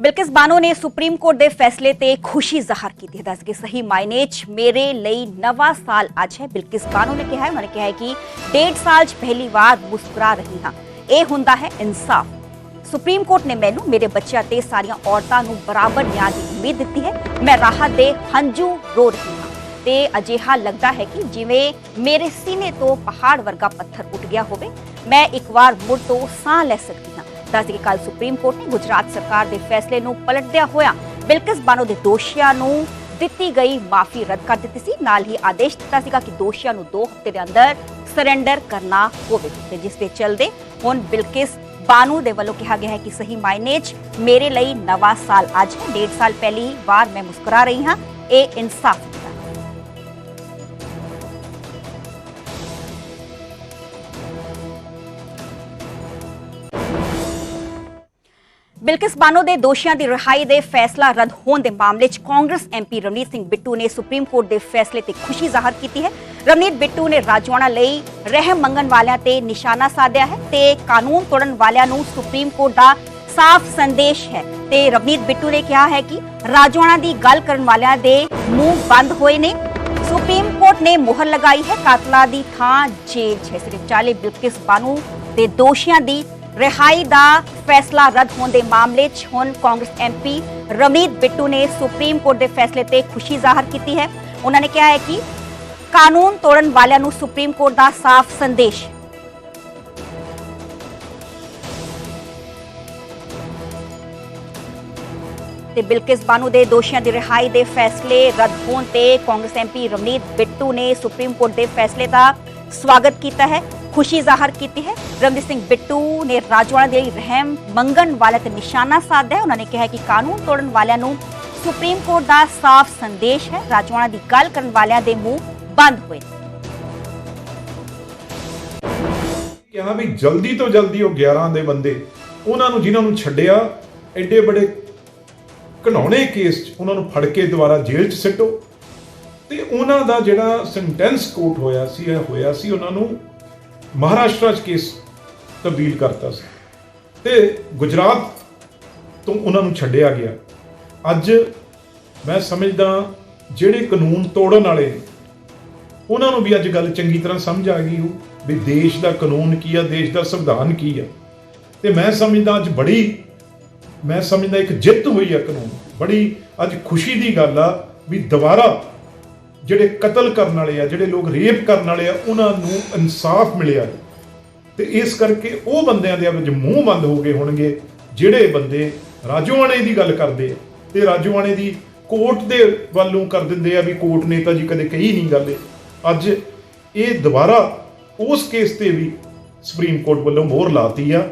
ਬਿਲਕਿਸ ਬਾਨੋ ਨੇ supreme court ਦੇ ਫੈਸਲੇ ਤੇ ਖੁਸ਼ੀ ਜ਼ਾਹਰ ਕੀਤੀ ਹੈ। ਦੱਸ ਕੇ ਸਹੀ ਮਾਇਨੇ 'ਚ ਮੇਰੇ ਲਈ ਨਵਾਂ ਸਾਲ ਅੱਜ ਹੈ। ਬਿਲਕਿਸ ਬਾਨੋ ਨੇ ਕਿਹਾ ਹੈ, ਉਹਨਾਂ ਨੇ ਕਿਹਾ ਹੈ ਕਿ ਡੇਢ ਸਾਲ 'ਚ ਪਹਿਲੀ ਵਾਰ ਮੁਸਕਰਾ ਰਹੀ ਹਾਂ। ਇਹ ਹੁੰਦਾ ਹੈ ਇਨਸਾਫ। ਸੁਪਰੀਮ ਕੋਰਟ ਨੇ ਮੈਨੂੰ ਮੇਰੇ ਬੱਚਿਆਂ ਤੇ ਸਾਰੀਆਂ ਔਰਤਾਂ ਨੂੰ ਬਰਾਬਰ ਨਿਆਂ ਦੀ ਉਮੀਦ ਦਿੱਤੀ ਹੈ। ਮੈਂ ਰਾਹਤ ਦੇ ਹੰਝੂ ਰੋ ਰਹੀ ਹਾਂ। ਤੇ ਅਜਿਹਾ ਲੱਗਦਾ ਹੈ ਕਿ ਜਿਵੇਂ ਮੇਰੇ ਸੀਨੇ ਤੋਂ ਪਹਾੜ ਵਰਗਾ ਪੱਥਰ ਉੱਠ ਗਿਆ ਹੋਵੇ, ਮੈਂ ਇੱਕ ਵਾਰ ਮੁੜ ਤੋਂ ਸਾਹ ਲੈ ਸਕਦੀ ਹਾਂ। ਦੱਸਦੇ ਕਿ ਕੱਲ ਸੁਪਰੀਮ ਕੋਰਟ ਨੇ ਗੁਜਰਾਤ ਸਰਕਾਰ ਦੇ ਫੈਸਲੇ ਨੂੰ ਪਲਟਦਿਆਂ ਹੋਇਆ ਬਿਲਕਿਸ ਬਾਨੋ ਦੇ ਦੋਸ਼ੀਆਂ ਨੂੰ ਦਿੱਤੀ ਗਈ ਮਾਫੀ ਰੱਦ ਕਰ ਦਿੱਤੀ ਸੀ। ਨਾਲ ਹੀ ਆਦੇਸ਼ ਦਿੱਤਾ ਸੀਗਾ ਕਿ ਦੋਸ਼ੀਆਂ ਨੂੰ 2 ਹਫ਼ਤੇ ਦੇ ਅੰਦਰ ਸਰੈਂਡਰ ਕਰਨਾ ਹੋਵੇ। ਤੇ ਜਿਸ ਦੇ ਚਲਦੇ ਹੁਣ ਬਿਲਕਿਸ ਬਾਨੂ ਦੇ ਵੱਲੋਂ ਕਿਹਾ ਗਿਆ ਹੈ ਕਿ ਸਹੀ ਮਾਇਨੇ 'ਚ ਮੇਰੇ ਲਈ ਨਵਾਂ ਸਾਲ ਅੱਜ ਹੈ। ਡੇਢ ਸਾਲ ਪਹਿਲੀ ਵਾਰ ਮੈਂ ਮੁਸਕਰਾ ਰਹੀ ਹਾਂ। ਇਹ ਇਨਸਾਫ ਬਿਲਕਿਸ ਬਾਨੋ ਦੇ ਦੋਸ਼ੀਆਂ ਦੀ ਰਿਹਾਈ ਦੇ ਫੈਸਲਾ ਰੱਦ ਹੋਣ ਦੇ ਮਾਮਲੇ 'ਚ ਕਾਂਗਰਸ ਐਮਪੀ ਰਵਨੀਤ ਸਿੰਘ ਬਿੱਟੂ ਨੇ ਸੁਪਰੀਮ ਕੋਰਟ ਦੇ ਫੈਸਲੇ ਤੇ ਖੁਸ਼ੀ ਜ਼ਾਹਰ ਕੀਤੀ ਹੈ। ਰਵਨੀਤ ਬਿੱਟੂ ਨੇ ਰਾਜਵਾਨਾ ਲਈ ਰਹਿਮ ਮੰਗਣ ਵਾਲਿਆਂ ਤੇ ਨਿਸ਼ਾਨਾ ਸਾਧਿਆ ਹੈ ਤੇ ਕਾਨੂੰਨ ਤੋੜਨ ਵਾਲਿਆਂ ਨੂੰ ਸੁਪਰੀਮ ਕੋਰਟ ਦਾ ਸਾਫ਼ ਸੰਦੇਸ਼ ਹੈ ਤੇ ਰਵਨੀਤ ਬਿੱਟੂ ਨੇ ਕਿਹਾ ਹੈ ਕਿ ਰਾਜਵਾਨਾ ਦੀ ਗੱਲ ਕਰਨ ਵਾਲਿਆਂ ਦੇ ਮੂੰਹ ਬੰਦ ਹੋਏ ਨੇ। ਸੁਪਰੀਮ ਕੋਰਟ ਨੇ ਮੁਹਰ ਲਗਾਈ ਹੈ। ਕਾਤਲਾ ਦੀ ਥਾਂ ਜੇਲ੍ਹ 'ਚ ਹੈ। ਸਿਰਫ ਚਾਲੇ ਬਿਲਕਿਸ ਬਾਨੂ ਦੇ ਦੋਸ਼ੀਆਂ ਦੀ ਰਿਹਾਈ ਦਾ ਫੈਸਲਾ ਰੱਦ ਹੋਣ ਦੇ ਮਾਮਲੇ 'ਚ ਹੁਣ ਕਾਂਗਰਸ ਐਮਪੀ ਰਵਨੀਤ ਬਿੱਟੂ ਨੇ ਸੁਪਰੀਮ ਕੋਰਟ ਦੇ ਫੈਸਲੇ ਤੇ ਖੁਸ਼ੀ ਜ਼ਾਹਰ ਕੀਤੀ ਹੈ। ਉਹਨਾਂ ਨੇ ਕਿਹਾ ਹੈ ਕਿ ਕਾਨੂੰਨ ਤੋੜਨ ਵਾਲਿਆਂ ਨੂੰ ਸੁਪਰੀਮ ਕੋਰਟ ਦਾ ਸਾਫ਼ ਸੰਦੇਸ਼। ਤੇ ਬਿਲਕਿਸ ਬਾਨੂ ਦੇ ਦੋਸ਼ੀਆਂ ਦੀ ਰਿਹਾਈ ਦੇ ਫੈਸਲੇ ਰੱਦ ਹੋਣ ਤੇ ਕਾਂਗਰਸ ਐਮਪੀ ਰਵਨੀਤ ਬਿੱਟੂ ਨੇ ਸੁਪਰੀਮ ਕੋਰਟ ਦੇ ਫੈਸਲੇ ਦਾ ਸਵਾਗਤ ਕੀਤਾ ਹੈ। ਖੁਸ਼ੀ ਜ਼ਾਹਰ ਕੀਤੀ ਹੈ। ਰਵਨੀਤ ਸਿੰਘ ਬਿੱਟੂ ਨੇ ਰਾਜਵਾਨਾ ਦੇ ਰਹਿਮ ਮੰਗਣ ਵਾਲਿਆਂ ਤੇ ਨਿਸ਼ਾਨਾ ਸਾਧਿਆ। ਹੈ ਉਹਨਾਂ ਨੇ ਕਿਹਾ ਕਿ ਕਾਨੂੰਨ ਤੋੜਨ ਵਾਲਿਆਂ ਨੂੰ ਸੁਪਰੀਮ ਕੋਰਟ ਦਾ ਸਾਫ਼ ਸੰਦੇਸ਼ ਹੈ। ਰਾਜਵਾਨਾ ਦੀ ਗੱਲ ਕਰਨ ਵਾਲਿਆਂ ਦੇ ਮੂੰਹ ਬੰਦ ਹੋਏ। ਕਿਹਾ ਵੀ ਜਲਦੀ ਤੋਂ ਜਲਦੀ ਉਹ 11 ਦੇ ਬੰਦੇ ਉਹਨਾਂ ਨੂੰ ਜਿਨ੍ਹਾਂ ਨੂੰ ਛੱਡਿਆ, ਐਡੇ ਬੜੇ ਘਣਾਉਣੇ ਕੇਸ 'ਚ ਉਹਨਾਂ ਨੂੰ ਫੜ ਕੇ ਦੁਬਾਰਾ ਜੇਲ੍ਹ 'ਚ ਸਿੱਟੋ। ਤੇ ਉਹਨਾਂ ਦਾ ਜਿਹੜਾ ਸੈਂਟੈਂਸ ਕੋਰਟ ਹੋਇਆ ਸੀ, ਇਹ ਹੋਇਆ ਸੀ ਉਹਨਾਂ ਨੂੰ ਮਹਾਰਾਸ਼ਟਰ 'ਚ ਕੇਸ ਤਬਦੀਲ ਕਰਤਾ ਸੀ। ਤੇ ਗੁਜਰਾਤ ਤੋਂ ਉਹਨਾਂ ਨੂੰ ਛੱਡਿਆ ਗਿਆ। ਅੱਜ ਮੈਂ ਸਮਝਦਾ ਜਿਹੜੇ ਕਾਨੂੰਨ ਤੋੜਨ ਵਾਲੇ ਉਹਨਾਂ ਨੂੰ ਵੀ ਅੱਜ ਗੱਲ ਚੰਗੀ ਤਰ੍ਹਾਂ ਸਮਝ ਆ ਗਈ ਹੋ ਵੀ ਦੇਸ਼ ਦਾ ਕਾਨੂੰਨ ਕੀ ਆ, ਦੇਸ਼ ਦਾ ਸੰਵਿਧਾਨ ਕੀ ਆ। ਤੇ ਮੈਂ ਸਮਝਦਾ ਅੱਜ ਬੜੀ, ਮੈਂ ਸਮਝਦਾ ਇੱਕ ਜਿੱਤ ਹੋਈ ਆ ਕਾਨੂੰਨ। ਬੜੀ ਅੱਜ ਖੁਸ਼ੀ ਦੀ ਗੱਲ ਆ ਵੀ ਦੁਬਾਰਾ ਜਿਹੜੇ ਕਤਲ ਕਰਨ ਵਾਲੇ ਆ, ਜਿਹੜੇ ਲੋਕ ਰੇਪ ਕਰਨ ਵਾਲੇ ਆ, ਉਹਨਾਂ ਨੂੰ ਇਨਸਾਫ ਮਿਲਿਆ ਹੈ। ਤੇ ਇਸ ਕਰਕੇ ਉਹ ਬੰਦਿਆਂ ਦੇ ਵਿੱਚ ਮੂੰਹ ਬੰਦ ਹੋ ਗਏ ਹੋਣਗੇ, ਜਿਹੜੇ ਬੰਦੇ ਰਾਜੋਆਣੇ ਦੀ ਗੱਲ ਕਰਦੇ ਆ। ਤੇ ਰਾਜੋਆਣੇ ਦੀ ਕੋਰਟ ਦੇ ਵੱਲੋਂ ਕਰ ਦਿੰਦੇ ਆ ਵੀ ਕੋਰਟ ਨੇ ਤਾਂ ਜੀ ਕਦੇ ਕਹੀ ਨਹੀਂ ਗੱਲ ਅੱਜ ਇਹ ਦੁਬਾਰਾ ਉਸ ਕੇਸ ਤੇ ਵੀ ਸੁਪਰੀਮ ਕੋਰਟ ਵੱਲੋਂ ਮੋਹਰ ਲਾਤੀ ਆ।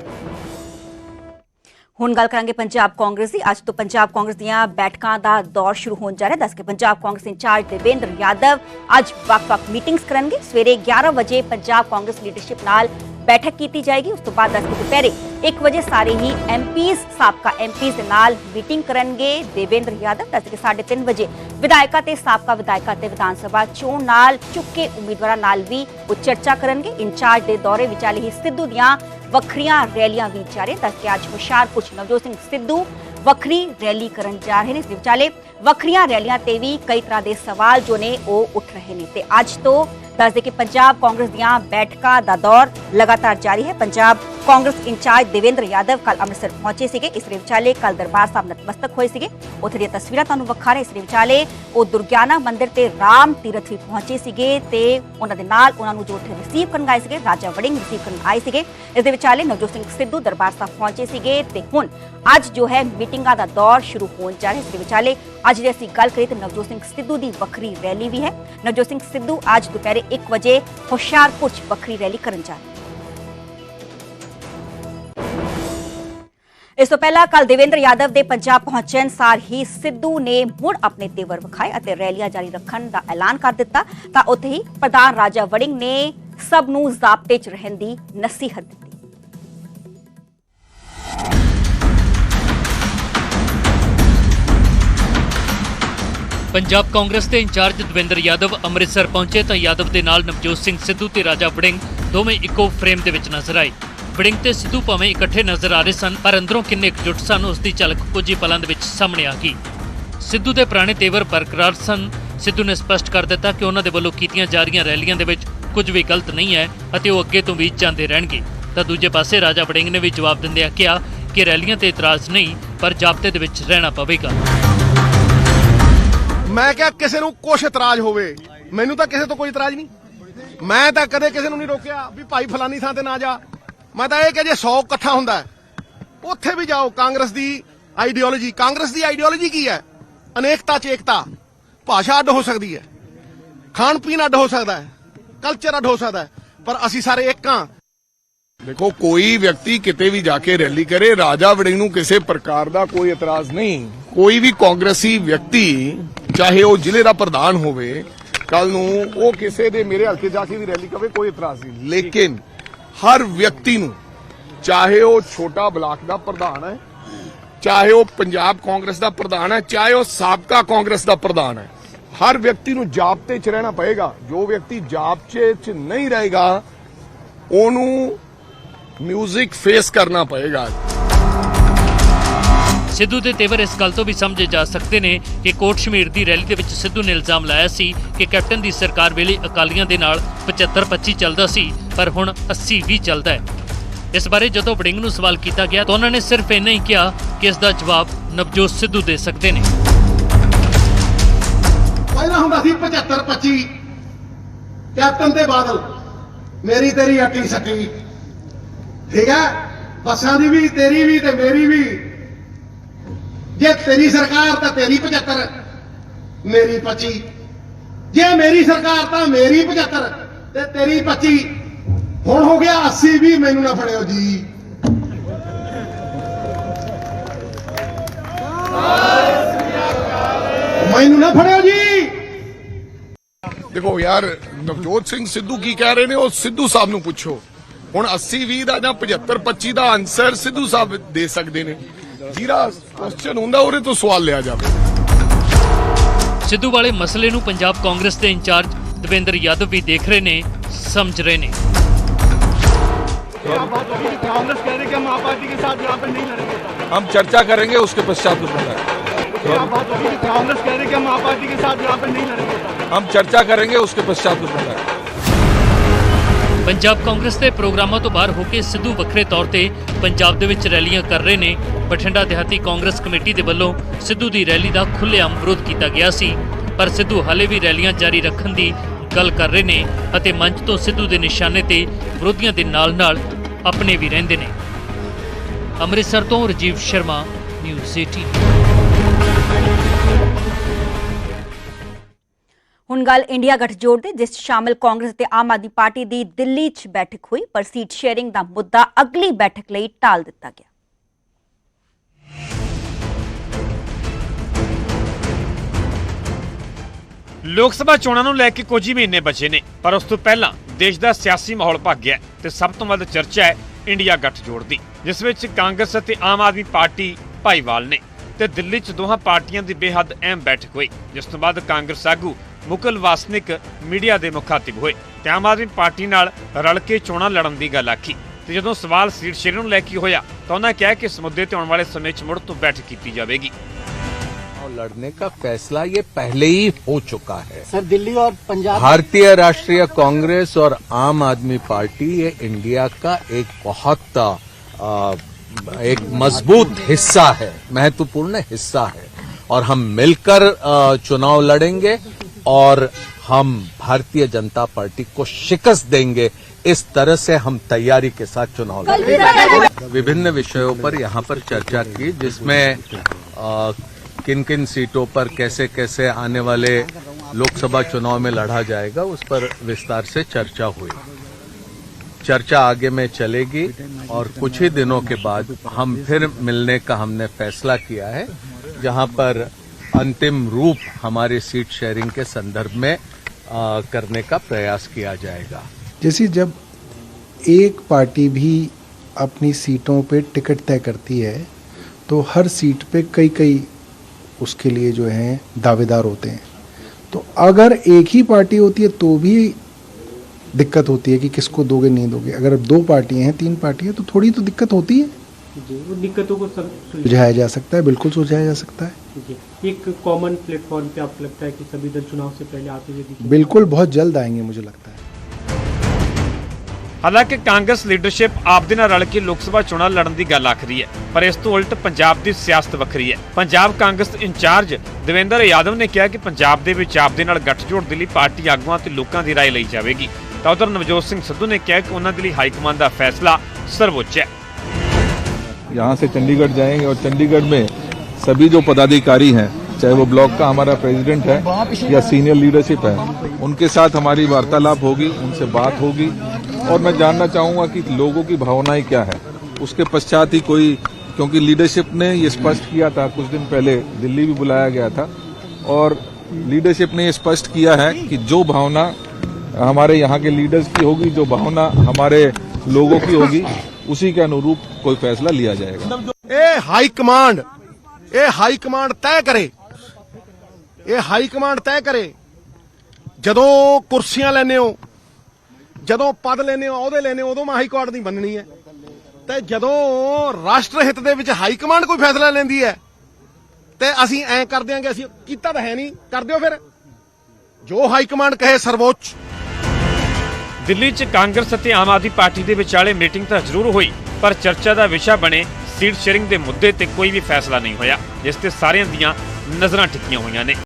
ਹੁਣ ਗੱਲ ਕਰਾਂਗੇ ਪੰਜਾਬ ਕਾਂਗਰਸ ਦੀ। ਅੱਜ ਤੋਂ ਪੰਜਾਬ ਕਾਂਗਰਸ ਦੀਆਂ ਬੈਠਕਾਂ ਦਾ ਦੌਰ ਸ਼ੁਰੂ ਹੋਣ ਜਾ ਰਿਹਾ। ਦੱਸ ਕੇ ਪੰਜਾਬ ਕਾਂਗਰਸ ਇੰਚਾਰਜ ਦੇਵੇਂਦਰ ਯਾਦਵ ਅੱਜ ਵੱਖ-ਵੱਖ ਮੀਟਿੰਗਸ ਕਰਨਗੇ। ਸਵੇਰੇ 11 ਵਜੇ ਪੰਜਾਬ ਕਾਂਗਰਸ ਲੀਡਰਸ਼ਿਪ ਨਾਲ ਬੈਠਕ ਕੀਤੀ ਜਾਏਗੀ। ਉਸ ਤੋਂ ਬਾਅਦ ਦੱਸ ਕੇ ਦੁਪਹਿਰੇ 1 ਵਜੇ ਸਾਰੇ ਹੀ ਐਮਪੀਜ਼ ਸਾਬਕਾ ਐਮਪੀਜ਼ ਦੇ ਨਾਲ ਮੀਟਿੰਗ ਕਰਨਗੇ ਦੇਵੇਂਦਰ ਯਾਦਵ। ਦੱਸ ਕੇ 3:30 ਵਜੇ ਵਿਧਾਇਕਾਂ ਤੇ ਸਾਬਕਾ ਵਿਧਾਇਕਾਂ ਤੇ ਵਿਧਾਨ ਸਭਾ ਚੋਣ ਨਾਲ ਚੁੱਕੇ ਉਮੀਦਵਾਰਾਂ ਨਾਲ ਵੀ ਉਹ ਚਰਚਾ ਕਰਨਗੇ। ਇੰਚਾਰਜ ਦੇ ਦੌਰੇ ਵਿਚਾਲੇ ਹੀ ਸਿੱਧੂ ਦੀਆਂ ਵੱਖਰੀਆਂ ਰੈਲੀਆਂ ਵੀ ਜਾਰੀ ਤਾਂ ਕਿ ਅੱਜ ਹੁਸ਼ਿਆਰਪੁਰ 'ਚ ਨਵਜੋਤ ਸਿੰਘ ਸਿੱਧੂ ਵੱਖਰੀ ਰੈਲੀ ਕਰਨ ਜਾ ਰਹੇ ਨੇ। ਇਸ ਵਿਚਾਲੇ ਵੱਖਰੀਆਂ ਰੈਲੀਆਂ ਤੇ ਵੀ ਕਈ ਤਰ੍ਹਾਂ ਦੇ ਸਵਾਲ ਜੋ ਨੇ ਉਹ ਉੱਠ ਰਹੇ ਨੇ। ਤੇ ਅੱਜ ਤੋਂ ਦੱਸਦੇ ਕਿ ਪੰਜਾਬ ਕਾਂਗਰਸ ਦੀਆਂ ਬੈਠਕਾਂ ਦਾ ਦੌਰ ਲਗਾਤਾਰ ਜਾਰੀ ਹੈ। ਪੰਜਾਬ ਕਾਂਗਰਸ ਇੰਚਾਰਜ ਦੇਵੇਂਦਰ ਯਾਦਵ ਕੱਲ ਅੰਮ੍ਰਿਤਸਰ ਪਹੁੰਚੇ ਸੀਗੇ। ਇਸ ਦੇ ਵਿਚਾਲੇ ਕੱਲ ਦਰਬਾਰ ਸਾਹਿਬ ਨਤਮਸਤਕ ਹੋਏ ਸੀਗੇ। ਉੱਥੇ ਦੀਆਂ ਤਸਵੀਰਾਂ ਤੁਹਾਨੂੰ ਵਿਖਾ ਰਹੇ ਇਸ ਦੇ ਵਿਚਾਲੇ ਉਹ ਦੁਰਗਿਆਨਾ ਮੰਦਿਰ ਤੇ ਰਾਮ ਤੀਰਥ ਵੀ ਪਹੁੰਚੇ ਸੀਗੇ ਤੇ ਉਹਨਾਂ ਦੇ ਨਾਲ ਉਹਨਾਂ ਨੂੰ ਜੋ ਉੱਥੇ ਰਿਸੀਵ ਕਰਨ ਆਏ ਸੀਗੇ, ਰਾਜਾ ਵੜਿੰਗ ਰਿਸੀਵ ਕਰਨ ਆਏ ਸੀਗੇ। ਇਸ ਦੇ ਵਿਚਾਲੇ ਨਵਜੋਤ ਸਿੰਘ ਸਿੱਧੂ ਦਰਬਾਰ ਸਾਹਿਬ ਪਹੁੰਚੇ ਸੀਗੇ ਤੇ ਹੁਣ ਅੱਜ ਜੋ ਹੈ ਮੀਟਿੰਗਾਂ ਦਾ ਦੌਰ ਸ਼ੁਰੂ ਹੋਣ ਜਾ ਰਿਹਾ ਹੈ। ਇਸ ਦੇ ਵਿਚਾਲੇ ਅੱਜ ਜੇ ਅਸੀਂ ਗੱਲ ਕਰੀਏ ਤਾਂ ਨਵਜੋਤ ਸਿੰਘ ਸਿੱਧੂ ਦੀ ਵੱਖਰੀ ਰੈਲੀ ਵੀ ਹੈ। ਨਵਜੋਤ ਸਿੰਘ ਸਿੱਧੂ ਅੱਜ ਦੁਪਹਿਰੇ 1 ਵਜੇ ਹੁਸ਼ਿਆਰਪੁਰ 'ਚ ਵੱਖਰੀ ਰੈਲੀ ਕਰਨ ਜਾ ਰਹੇ ਹਨ ਇਸ ਤੋਂ ਪਹਿਲਾਂ ਕੱਲ ਦੇਵੇਂਦਰ ਯਾਦਵ ਦੇ ਪੰਜਾਬ ਪਹੁੰਚਣ ਸਾਰ ਹੀ ਸਿੱਧੂ ਨੇ ਮੁੜ ਆਪਣੇ ਤੇਵਰ ਵਿਖਾਏ ਅਤੇ ਰੈਲੀਆਂ ਜਾਰੀ ਰੱਖਣ ਦਾ ਐਲਾਨ ਕਰ ਦਿੱਤਾ। ਤਾਂ ਉੱਥੇ ਹੀ ਪ੍ਰਧਾਨ ਰਾਜਾ ਵੜਿੰਗ ਨੇ ਸਭ ਨੂੰ ਜ਼ਾਬਤੇ 'ਚ ਰਹਿਣ ਦੀ ਨਸੀਹਤ ਦਿੱਤੀ। ਪੰਜਾਬ ਕਾਂਗਰਸ ਦੇ ਇੰਚਾਰਜ ਦਵਿੰਦਰ ਯਾਦਵ ਅੰਮ੍ਰਿਤਸਰ ਪਹੁੰਚੇ ਤਾਂ ਯਾਦਵ ਦੇ ਨਾਲ ਨਵਜੋਤ ਸਿੰਘ ਸਿੱਧੂ ਤੇ ਰਾਜਾ ਵੜਿੰਗ ਦੋਵੇਂ ਇੱਕੋ ਫਰੇਮ ਦੇ ਵਿੱਚ ਨਜ਼ਰ ਆਏ। ਵੜਿੰਗ ਤੇ ਸਿੱਧੂ ਭਾਵੇਂ ਇਕੱਠੇ ਨਜ਼ਰ ਆ ਰਹੇ ਸਨ, ਪਰ ਅੰਦਰੋਂ ਕਿੰਨੇ ਇਕਜੁੱਟ ਸਨ, ਉਸ ਦੀ ਝਲਕ ਕੁਝ ਹੀ ਪਲਾਂ ਦੇ ਵਿੱਚ ਸਾਹਮਣੇ ਆ ਗਈ। ਸਿੱਧੂ ਦੇ ਪੁਰਾਣੇ ਤੇਵਰ ਬਰਕਰਾਰ ਸਨ। ਸਿੱਧੂ ਨੇ ਸਪਸ਼ਟ ਕਰ ਦਿੱਤਾ ਕਿ ਉਹਨਾਂ ਦੇ ਵੱਲੋਂ ਕੀਤੀਆਂ ਜਾ ਰਹੀਆਂ ਰੈਲੀਆਂ ਦੇ ਵਿੱਚ ਕੁਝ ਵੀ ਗਲਤ ਨਹੀਂ ਹੈ ਅਤੇ ਉਹ ਅੱਗੇ ਤੋਂ ਵੀ ਜਾਂਦੇ ਰਹਿਣਗੇ। ਤਾਂ ਦੂਜੇ ਪਾਸੇ ਰਾਜਾ ਵੜਿੰਗ ਨੇ ਵੀ ਜਵਾਬ ਦਿੰਦਿਆਂ ਕਿਹਾ ਕਿ ਰੈਲੀਆਂ ਤੇ ਇਤਰਾਜ਼ ਨਹੀਂ, ਪਰ ਜਾਬਤੇ ਦੇ ਵਿੱਚ ਰਹਿਣਾ ਪਵੇਗਾ। ਮੈਂ ਕਿਹਾ ਕਿਸੇ ਨੂੰ ਕੁਛ ਇਤਰਾਜ਼ ਹੋਵੇ। ਮੈਨੂੰ ਤਾਂ ਕਿਸੇ ਤੋਂ ਕੋਈ ਇਤਰਾਜ਼ ਨਹੀਂ। ਮੈਂ ਤਾਂ ਕਦੇ ਕਿਸੇ ਨੂੰ ਨਹੀਂ ਰੋਕਿਆ ਵੀ ਭਾਈ ਫਲਾਨੀ ਥਾਂ ਤੇ ਨਾ ਜਾ। ਮੈਂ ਤਾਂ ਇਹ ਕਿ ਜੇ 100 ਇਕੱਠਾ ਹੁੰਦਾ ਉੱਥੇ ਵੀ ਜਾਓ। ਕਾਂਗਰਸ ਦੀ ਆਈਡੀਓਲੋਜੀ ਕਾਂਗਰਸ ਦੀ ਆਈਡੀਓਲੋਜੀ ਕੀ ਹੈ? ਅਨੇਕਤਾ ਚ ਏਕਤਾ। ਭਾਸ਼ਾ ਅੱਡ ਹੋ ਸਕਦੀ ਹੈ। ਖਾਣ ਪੀਣ ਅੱਡ ਹੋ ਸਕਦਾ ਹੈ। ਕਲਚਰ ਅੱਡ ਹੋ ਸਕਦਾ ਹੈ। ਪਰ ਅਸੀਂ ਸਾਰੇ ਇੱਕ ਹਾਂ। ਦੇਖੋ, ਕੋਈ ਵਿਅਕਤੀ ਕਿਤੇ ਵੀ ਜਾ ਕੇ ਰੈਲੀ ਕਰੇ, ਰਾਜਾ ਵੜਿੰਗ ਨੂੰ ਕਿਸੇ ਪ੍ਰਕਾਰ ਦਾ ਕੋਈ ਇਤਰਾਜ਼ ਨਹੀਂ। ਕੋਈ ਵੀ ਕਾਂਗਰਸੀ ਵਿਅਕਤੀ, ਚਾਹੇ ਉਹ ਜ਼ਿਲ੍ਹੇ ਦਾ ਪ੍ਰਧਾਨ ਹੋਵੇ ਕੱਲ ਨੂੰ ਉਹ ਕਿਸੇ ਦੇ ਮੇਰੇ ਹਲਕੇ ਜਾ ਕੇ ਵੀ ਰੈਲੀ ਕਰੇ ਕੋਈ ਇਤਰਾਜ਼ ਨਹੀਂ। ਲੇਕਿਨ ਹਰ ਵਿਅਕਤੀ ਨੂੰ, ਚਾਹੇ ਉਹ ਛੋਟਾ ਬਲਾਕ ਦਾ ਪ੍ਰਧਾਨ ਹੈ, ਚਾਹੇ ਉਹ ਪੰਜਾਬ ਕਾਂਗਰਸ ਦਾ ਪ੍ਰਧਾਨ ਹੈ, ਚਾਹੇ ਉਹ ਸਾਬਕਾ ਕਾਂਗਰਸ ਦਾ ਪ੍ਰਧਾਨ ਹੈ, ਹਰ ਵਿਅਕਤੀ ਨੂੰ ਜਾਬਤੇ 'ਚ ਰਹਿਣਾ ਪਏਗਾ। ਜੋ ਵਿਅਕਤੀ ਜਾਬਤੇ 'ਚ ਨਹੀਂ ਰਹੇਗਾ, ਉਹਨੂੰ ਮਿਊਜ਼ਿਕ ਫੇਸ ਕਰਨਾ ਪਏਗਾ। ਸਿੱਧੂ ਦੇ ਤੇਵਰ ਇਸ ਗੱਲ ਤੋਂ ਵੀ ਸਮਝੇ ਜਾ ਸਕਦੇ ਨੇ ਕਿ ਕੋਟ ਸ਼ਮੀਰ ਦੀ ਰੈਲੀ ਦੇ ਵਿੱਚ ਸਿੱਧੂ ਨੇ ਇਲਜ਼ਾਮ ਲਾਇਆ ਸੀ ਕਿ ਕੈਪਟਨ ਦੀ ਸਰਕਾਰ ਵੇਲੇ ਅਕਾਲੀਆਂ ਦੇ ਨਾਲ 75-25 ਚੱਲਦਾ ਸੀ, ਪਰ ਹੁਣ 80-20 ਚੱਲਦਾ ਹੈ। ਇਸ ਬਾਰੇ ਜਦੋਂ ਬੜਿੰਗ ਨੂੰ ਸਵਾਲ ਕੀਤਾ ਗਿਆ ਤਾਂ ਉਹਨਾਂ ਨੇ ਸਿਰਫ ਇੰਨਾ ਹੀ ਕਿਹਾ ਕਿ ਇਸ ਦਾ ਜਵਾਬ ਨਵਜੋਤ ਸਿੱਧੂ ਦੇ ਸਕਦੇ ਨੇ। ਪਹਿਲਾਂ ਹੁੰਦਾ ਸੀ 75 25 ਕੈਪਟਨ ਤੇ ਬਾਦਲ, ਮੇਰੀ ਤੇਰੀ ਅੱਟੀ ਸੱਟੀ। ਠੀਕ ਹੈ? ਬੱਸਾਂ ਦੀ ਵੀ, ਤੇਰੀ ਵੀ ਤੇ ਮੇਰੀ ਵੀ। ਜੇ ਤੇਰੀ ਸਰਕਾਰ ਤਾਂ ਤੇਰੀ 75 ਮੇਰੀ 25 ਜੇ ਮੇਰੀ ਸਰਕਾਰ ਤਾਂ ਮੇਰੀ 75 ਤੇ ਤੇਰੀ 25 ਹੁਣ ਹੋ ਗਿਆ 80 ਵੀ ਮੈਨੂੰ ਨਾ ਫੜਿਓ ਜੀ। ਮੈਨੂੰ ਨਾ ਫੜਿਓ ਜੀ। ਦੇਖੋ ਯਾਰ, ਨਵਜੋਤ ਸਿੰਘ ਸਿੱਧੂ ਕੀ ਕਹਿ ਰਹੇ ਨੇ? ਉਹ ਸਿੱਧੂ ਸਾਹਿਬ ਨੂੰ ਪੁੱਛੋ। ਹੁਣ 80 20 ਦਾ ਜਾਂ 75 25 ਦਾ ਆਨਸਰ ਸਿੱਧੂ ਸਾਹਿਬ ਦੇ ਸਕਦੇ ਨੇ। ਜਿਹੜਾ ਕੁਐਸਚਨ ਹੁੰਦਾ ਉਹਦੇ ਤੋਂ ਸਵਾਲ ਲਿਆ ਜਾਵੇ ਸਿੱਧੂ ਵਾਲੇ ਮਸਲੇ ਨੂੰ ਪੰਜਾਬ ਕਾਂਗਰਸ ਦੇ ਇੰਚਾਰਜ ਦਵਿੰਦਰ ਯਾਦਵ ਵੀ ਦੇਖ ਰਹੇ ਨੇ ਸਮਝ ਰਹੇ ਨੇ कांग्रेस कह रही है कि हम आप पार्टी के साथ यहाँ पे नहीं लड़ेंगे हम चर्चा करेंगे उसके पश्चात कुछ बताएं क्या बात होगी कि कांग्रेस कह रही है कि हम आप पार्टी के साथ यहाँ पे नहीं लड़ेंगे हम चर्चा करेंगे उसके पश्चात कुछ बताएं ਪੰਜਾਬ ਕਾਂਗਰਸ ਦੇ ਪ੍ਰੋਗਰਾਮਾਂ ਤੋਂ ਬਾਹਰ ਹੋ ਕੇ ਸਿੱਧੂ ਵੱਖਰੇ ਤੌਰ ਤੇ ਪੰਜਾਬ ਦੇ ਵਿੱਚ ਰੈਲੀਆਂ ਕਰ ਰਹੇ ਨੇ ਬਠਿੰਡਾ ਦਿਹਾਤੀ ਕਾਂਗਰਸ ਕਮੇਟੀ ਦੇ ਵੱਲੋਂ ਸਿੱਧੂ ਦੀ ਰੈਲੀ ਦਾ ਖੁੱਲ੍ਹੇਆਮ ਵਿਰੋਧ ਕੀਤਾ ਗਿਆ ਸੀ। ਪਰ ਸਿੱਧੂ ਹਾਲੇ ਵੀ ਰੈਲੀਆਂ ਜਾਰੀ ਰੱਖਣ ਦੀ ਗੱਲ ਕਰ ਰਹੇ ਨੇ ਅਤੇ ਮੰਚ ਤੋਂ ਸਿੱਧੂ ਦੇ ਨਿਸ਼ਾਨੇ ਤੇ ਵਿਰੋਧੀਆਂ ਦੇ ਨਾਲ-ਨਾਲ ਆਪਣੇ ਵੀ ਰਹਿੰਦੇ ਨੇ। ਅੰਮ੍ਰਿਤਸਰ ਤੋਂ ਰਜੀਵ ਸ਼ਰਮਾ, ਨਿਊਜ਼ 18 ਹੁਣ ਗੱਲ ਇੰਡੀਆ ਗਠਜੋੜ ਦੇ, ਜਿਸ 'ਚ ਸ਼ਾਮਲ ਕਾਂਗਰਸ ਤੇ ਆਮ ਆਦਮੀ ਪਾਰਟੀ ਦੀ ਦਿੱਲੀ 'ਚ ਬੈਠਕ ਹੋਈ, ਪਰ ਸੀਟ ਸ਼ੇਅਰਿੰਗ ਦਾ ਮੁੱਦਾ ਅਗਲੀ ਬੈਠਕ ਲਈ ਟਾਲ ਦਿੱਤਾ ਗਿਆ। ਲੋਕ ਸਭਾ ਚੋਣਾਂ ਨੂੰ ਲੈ ਕੇ ਕੁਝ ਹੀ ਮਹੀਨੇ ਬਚੇ ਨੇ, ਪਰ ਉਸ ਤੋਂ ਪਹਿਲਾਂ ਦੇਸ਼ ਦਾ ਸਿਆਸੀ ਮਾਹੌਲ ਭੱਗ ਗਿਆ ਤੇ ਸਭ ਤੋਂ ਵੱਧ ਚਰਚਾ ਹੈ ਇੰਡੀਆ ਗੱਠਜੋੜ ਦੀ, ਜਿਸ ਵਿੱਚ ਕਾਂਗਰਸ ਅਤੇ ਆਮ ਆਦਮੀ ਪਾਰਟੀ ਭਾਈਵਾਲ ਨੇ ਤੇ ਦਿੱਲੀ 'ਚ ਦੋਹਾਂ ਪਾਰਟੀਆਂ ਦੀ ਬੇਹੱਦ ਅਹਿਮ ਬੈਠਕ ਹੋਈ, ਜਿਸ ਤੋਂ ਬਾਅਦ ਕਾਂਗਰਸ ਆਗੂ ਮੁਕਲ ਵਾਸਨਿਕ ਮੀਡੀਆ ਦੇ ਮੁਖਾਤਿਬ ਹੋਏ ਤੇ ਆਮ ਆਦਮੀ ਪਾਰਟੀ ਨਾਲ ਰਲ ਕੇ ਚੋਣਾਂ ਲੜਨ ਦੀ ਗੱਲ ਆਖੀ ਤੇ ਜਦੋਂ ਸਵਾਲ ਸੀਟ ਸ਼ੇਰ ਨੂੰ ਲੈ ਕੇ ਹੋਇਆ ਤਾਂ ਉਹਨਾਂ ਕਿਹਾ ਕਿ ਇਸ ਮੁੱਦੇ ਤੇ ਆਉਣ ਵਾਲੇ ਸਮੇਂ 'ਚ ਮੁੜ ਤੋਂ ਬੈਠਕ ਕੀਤੀ ਜਾਵੇਗੀ। लड़ने का फैसला ये पहले ही हो चुका है। सर दिल्ली और पंजाब भारतीय राष्ट्रीय कांग्रेस और आम आदमी पार्टी ये इंडिया का एक बहुत आ, एक मज़बूत हिस्सा है महत्वपूर्ण हिस्सा है। और हम मिलकर आ, चुनाव लड़ेंगे और हम भारतीय जनता पार्टी को शिकस्त देंगे। इस तरह से हम तैयारी के साथ चुनाव लड़ेंगे। विभिन्न विषयों पर यहाँ पर चर्चा की जिसमें आ, किन किन सीटों पर कैसे कैसे आने वाले लोकसभा चुनाव में लड़ा जाएगा उस पर विस्तार से चर्चा हुई। चर्चा आगे में चलेगी और कुछ ही दिनों के बाद हम फिर मिलने का हमने फैसला किया है जहाँ पर अंतिम रूप हमारी सीट शेयरिंग के संदर्भ में आ, करने का प्रयास किया जाएगा। जैसे जब एक पार्टी भी अपनी सीटों पे टिकट तय करती है तो हर सीट पे कई कई उसके लिए जो है दावेदार होते हैं। तो अगर एक ही पार्टी होती है तो भी दिक्कत होती है कि किसको दोगे नहीं दोगे। अगर दो पार्टियाँ हैं तीन पार्टियाँ तो थोड़ी तो दिक्कत होती है। दिक्कतों को सुलझाया जा सकता है बिल्कुल सुलझाया जा सकता है। एक कॉमन प्लेटफॉर्म पे आपको लगता है कि सभी दल चुनाव से पहले आते हुए बिल्कुल बहुत जल्द आएँगे मुझे लगता है। ਹਾਲਾਂਕਿ ਕਾਂਗਰਸ ਲੀਡਰਸ਼ਿਪ ਆਪ ਦੇ ਨਾਲ ਰਲ ਕੇ ਲੋਕ ਸਭਾ ਚੋਣਾਂ ਲੜਨ ਦੀ ਗੱਲ ਆਖ ਰਹੀ ਹੈ ਪਰ ਇਸ ਤੋਂ ਉਲਟ ਪੰਜਾਬ ਦੀ ਸਿਆਸਤ ਵੱਖਰੀ ਹੈ ਪੰਜਾਬ ਕਾਂਗਰਸ ਇੰਚਾਰਜ ਦਵਿੰਦਰ ਯਾਦਵ ਨੇ ਕਿਹਾ ਕਿ ਪੰਜਾਬ ਦੇ ਵਿੱਚ ਆਪ ਦੇ ਨਾਲ ਗੱਠਜੋੜ ਦੇ ਲਈ ਪਾਰਟੀ ਆਗੂਆਂ ਤੇ ਲੋਕਾਂ ਦੀ رائے ਲਈ ਜਾਵੇਗੀ ਤਾਂ ਉਧਰ ਨਵਜੋਤ ਸਿੰਘ ਸਿੱਧੂ ਨੇ ਕਿਹਾ ਕਿ ਉਹਨਾਂ ਦੇ ਲਈ ਹਾਈ ਕਮਾਂਡ ਦਾ ਫੈਸਲਾ ਸਰਵਉੱਚ ਹੈ यहाँ से चंडीगढ़ जाएंगे और चंडीगढ़ में सभी जो पदाधिकारी हैं चाहे वो ब्लॉक का हमारा प्रेसिडेंट है या सीनियर लीडरशिप है उनके साथ हमारी वार्तालाप होगी उनसे बात होगी और मैं जानना चाहूंगा कि लोगों की भावनाएं क्या है उसके पश्चात ही कोई क्योंकि लीडरशिप ने ये स्पष्ट किया था कुछ दिन पहले दिल्ली भी बुलाया गया था और लीडरशिप ने ये स्पष्ट किया है कि जो भावना हमारे यहाँ के लीडर्स की होगी जो भावना हमारे लोगों की होगी उसी के अनुरूप कोई फैसला लिया जाएगा ਇਹ ਹਾਈ ਕਮਾਂਡ ਇਹ ਹਾਈ ਕਮਾਂਡ ਤੈਅ ਕਰੇ ਇਹ ਹਾਈ ਕਮਾਂਡ ਤੈਅ ਕਰੇ ਜਦੋਂ ਕੁਰਸੀਆਂ ਲੈਨੇ ਹੋ ਜਦੋਂ ਪਦ ਲੈਨੇ ਹੋ ਅਹੁਦੇ ਲੈਨੇ ਉਦੋਂ ਮੈਂ ਹਾਈ ਕੋਰਟ ਦੀ ਮੰਨਣੀ ਹੈ। ਤੇ ਜਦੋਂ ਰਾਸ਼ਟਰ ਹਿੱਤ ਦੇ ਵਿੱਚ ਹਾਈ ਕਮਾਂਡ ਕੋਈ ਫੈਸਲਾ ਲੈਂਦੀ ਹੈ, ਤੇ ਅਸੀਂ ਐਂ ਕਰ ਦਿਆਂਗੇ ਅਸੀਂ ਕੀਤਾ ਤਾਂ ਹੈ ਨਹੀਂ, ਕਰ ਦਿਓ ਫਿਰ। ਜੋ ਹਾਈ ਕਮਾਂਡ ਕਹੇ ਸਰਵੋੱਚ। ਦਿੱਲੀ 'ਚ ਕਾਂਗਰਸ ਅਤੇ ਆਮ ਆਦਮੀ ਪਾਰਟੀ ਦੇ ਵਿਚਾਲੇ ਮੀਟਿੰਗ ਤਾਂ ਜ਼ਰੂਰ ਹੋਈ, ਪਰ ਚਰਚਾ ਦਾ ਵਿਸ਼ਾ ਬਣੇ ਸੀਟ ਸ਼ੇਅਰਿੰਗ ਦੇ ਮੁੱਦੇ ਤੇ ਕੋਈ ਵੀ ਫੈਸਲਾ ਨਹੀਂ ਹੋਇਆ, ਜਿਸ ਤੇ ਸਾਰਿਆਂ ਦੀਆਂ ਨਜ਼ਰਾਂ ਟਿਕੀਆਂ ਹੋਈਆਂ ਨੇ।